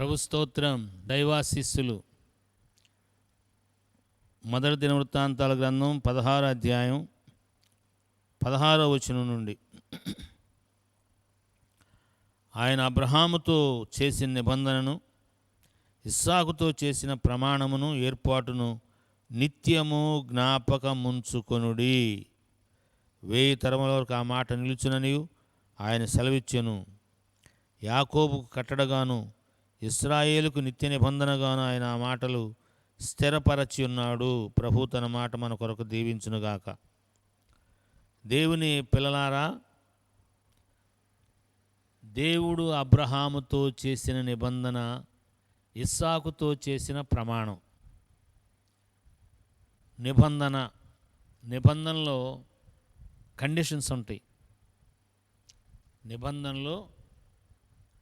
ప్రభు స్తోత్రం దైవాశిస్సులు మొదటి దినవృత్తాంతాల గ్రంథం పదహారు అధ్యాయం పదహారో వచనం నుండి. ఆయన అబ్రహాముతో చేసిన నిబంధనను ఇస్సాకుతో చేసిన ప్రమాణమును ఏర్పాటును నిత్యము జ్ఞాపకముంచుకొనుడి. వేయి తరముల వరకు ఆ మాట నిలుచుననియు ఆయన సెలవిచ్చెను. యాకోబుకు కట్టడగాను ఇస్రాయేలుకు నిత్య నిబంధనగాను ఆయన ఆ మాటలు స్థిరపరచి ఉన్నాడు. ప్రభు తన మాట మన కొరకు దీవించునుగాక. దేవుని పిల్లలారా దేవుడు అబ్రహాముతో చేసిన నిబంధన ఇస్సాకుతో చేసిన ప్రమాణం. నిబంధన నిబంధనలో కండిషన్స్ ఉంటాయి. నిబంధనలో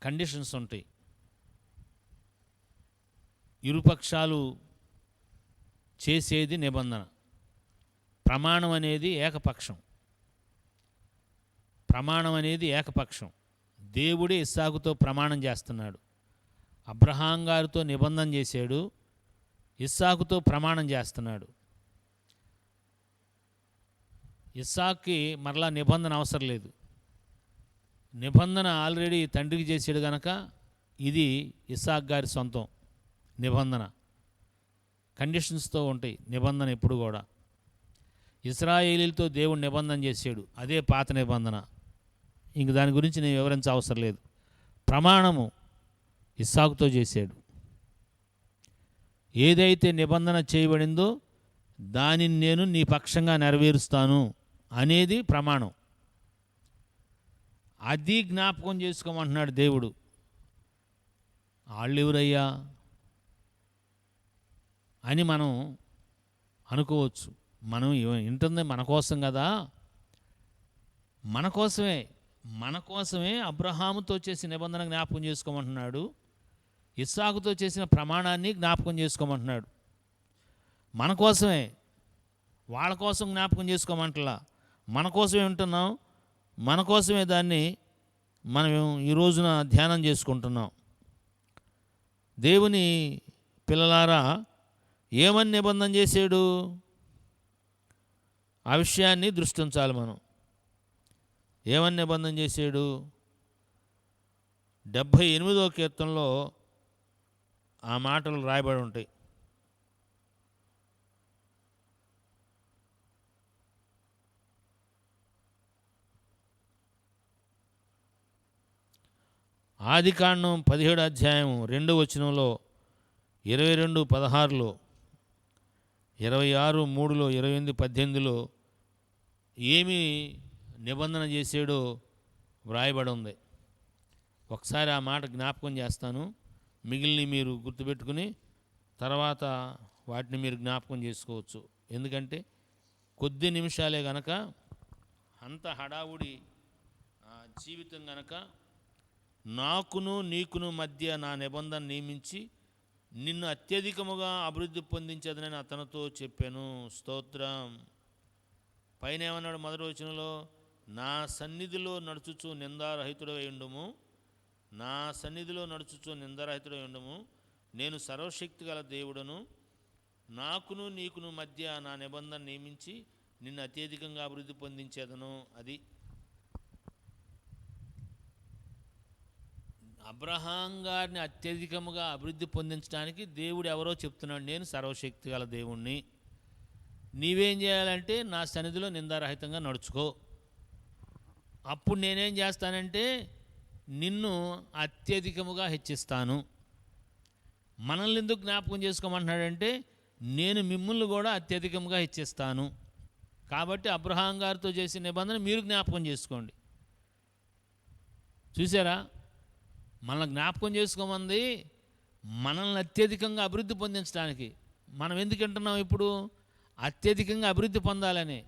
కండిషన్స్ ఉంటాయి. ఇరుపక్షాలు చేసేది నిబంధన. ప్రమాణం అనేది ఏకపక్షం. ప్రమాణం అనేది ఏకపక్షం. దేవుడే ఇస్సాకుతో ప్రమాణం చేస్తున్నాడు. అబ్రహాం గారితో నిబంధన చేశాడు. ఇస్సాకుతో ప్రమాణం చేస్తున్నాడు. ఇస్సాక్కి మరలా నిబంధన అవసరం లేదు. నిబంధన ఆల్రెడీ తండ్రికి చేసాడు గనక ఇది ఇస్సాక్ గారి సొంతం. నిబంధన. కండిషన్స్తో ఉంటాయి. నిబంధన ఎప్పుడు కూడా. ఇస్రాయేలీలతో దేవుడు నిబంధన చేసాడు అదే పాత నిబంధన. ఇంక దాని గురించి నేను వివరించ అవసరం లేదు. ప్రమాణము ఇస్సాకుతో చేశాడు. ఏదైతే నిబంధన చేయబడిందో దానిని నేను నీ పక్షంగా నెరవేరుస్తాను అనేది ప్రమాణం. అది జ్ఞాపకం చేసుకోమంటున్నాడు దేవుడు. వాళ్ళు ఎవరయ్యా అని మనం అనుకోవచ్చు. మనం వింటుంది మన కోసం కదా. మన కోసమే మన కోసమే అబ్రహాముతో చేసిన నిబంధన జ్ఞాపకం చేసుకోమంటున్నాడు. ఇస్సాకుతో చేసిన ప్రమాణాన్ని జ్ఞాపకం చేసుకోమంటున్నాడు. మన కోసమే వాళ్ళ కోసం జ్ఞాపకం చేసుకోమంటలా. మన కోసమే ఉంటున్నాం మన కోసమే దాన్ని మనం ఈ రోజున ధ్యానం చేసుకుంటున్నాం. దేవుని పిల్లలారా ఏమని నిబంధన చేశాడు? ఆ విషయాన్ని దృష్టి ఉంచాలి మనం. ఏమని నిబంధన చేశాడు? డెబ్భై ఎనిమిదో కీర్తనలో ఆ మాటలు రాయబడి ఉంటాయి. ఆది కాండం పదిహేడు అధ్యాయం రెండో వచనంలో ఇరవై రెండు పదహారులో ఇరవై ఆరు మూడులో ఇరవై ఎనిమిది పద్దెనిమిదిలో ఏమి నిబంధన చేసాడో వ్రాయబడి ఉంది. ఒకసారి ఆ మాట జ్ఞాపకం చేస్తాను. మిగిలిన మీరు గుర్తుపెట్టుకుని తర్వాత వాటిని మీరు జ్ఞాపకం చేసుకోవచ్చు. ఎందుకంటే కొద్ది నిమిషాలే గనక అంత హడావుడి జీవితం గనక నాకును నీకును మధ్య నా నిబంధన నియమించి నిన్ను అత్యధికముగా అభివృద్ధి పొందించదని అతనితో చెప్పాను. స్తోత్రం. పైన ఏమన్నాడు మొదటి వచనంలో? నా సన్నిధిలో నడుచుచు నిందారహితుడై ఉండుము. నా సన్నిధిలో నడుచుచు నిందారహితుడై ఉండుము. నేను సర్వశక్తి గల దేవుడను. నాకును నీకును మధ్య నా నిబంధన నియమించి నిన్ను అత్యధికంగా అభివృద్ధి పొందించేదను. అది అబ్రహాం గారిని అత్యధికముగా అభివృద్ధి పొందించడానికి దేవుడు ఎవరో చెప్తున్నాడు నేను సర్వశక్తి గల దేవుణ్ణి. నీవేం చేయాలంటే నా సన్నిధిలో నిందారహితంగా నడుచుకో. అప్పుడు నేనేం చేస్తానంటే నిన్ను అత్యధికముగా హెచ్చిస్తాను. మనల్ని ఎందుకు జ్ఞాపకం చేసుకోమంటున్నాడంటే నేను మిమ్మల్ని కూడా అత్యధికంగా హెచ్చిస్తాను. కాబట్టి అబ్రహాం గారితో చేసిన నిబంధన మీరు జ్ఞాపకం చేసుకోండి. చూసారా? మనల్ని జ్ఞాపకం చేసుకోమంది మనల్ని అత్యధికంగా అభివృద్ధి పొందించడానికి. మనం ఎందుకు వింటున్నాం ఇప్పుడు? అత్యధికంగా అభివృద్ధి పొందాలని.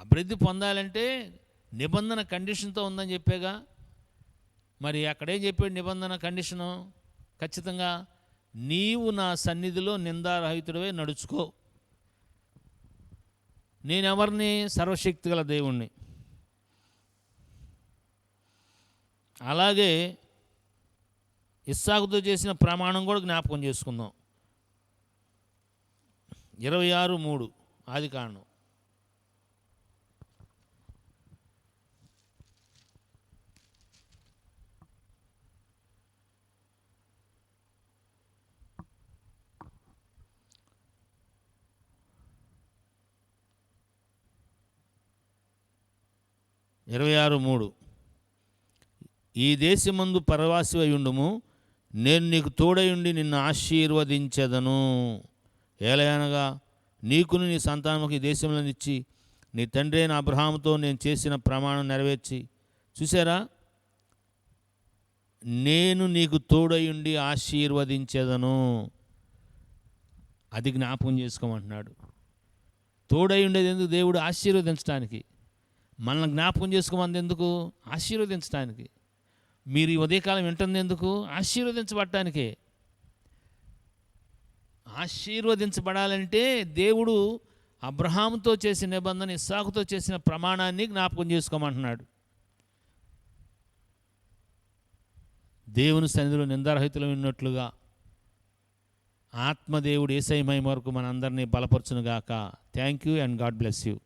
అభివృద్ధి పొందాలంటే నిబంధన కండిషన్తో ఉందని చెప్పేగా. మరి అక్కడేం చెప్పాడు నిబంధన కండిషను? ఖచ్చితంగా నీవు నా సన్నిధిలో నిందారహితుడివే నడుచుకో. నేనెవరిని? సర్వశక్తి గల దేవుణ్ణి. అలాగే ఇస్సాకుతో చేసిన ప్రమాణం కూడా జ్ఞాపకం చేసుకుందాం. ఇరవై ఆరు మూడు ఆది కాండం. ఇరవై ఆరు మూడు. ఈ దేశమందు పరవాసి అయి ఉండుము నేను నీకు తోడయుండి నిన్ను ఆశీర్వదించదను. ఏలయనగా నీకును నీ సంతానముకి దేశంలో ఇచ్చి నీ తండ్రి అయిన అబ్రహాముతో నేను చేసిన ప్రమాణం నెరవేర్చి. చూసారా నేను నీకు తోడయుండి ఆశీర్వదించదను. అది జ్ఞాపకం చేసుకోమంటున్నాడు. తోడై ఉండేది ఎందుకు? దేవుడు ఆశీర్వదించడానికి మనల్ని జ్ఞాపకం చేసుకోమంది ఎందుకు? ఆశీర్వదించడానికి మీరు ఈ ఉదయకాలం వింటుంది ఎందుకు? ఆశీర్వదించబడటానికే. ఆశీర్వదించబడాలంటే దేవుడు అబ్రహాముతో చేసిన నిబంధన ఇస్సాకుతో చేసిన ప్రమాణాన్ని జ్ఞాపకం చేసుకోమంటున్నాడు. దేవుని సన్నిధిలో నిందారహితులు ఉన్నట్లుగా ఆత్మదేవుడు ఏసై వరకు మనందరినీ బలపరచునుగాక. Thank you and God bless you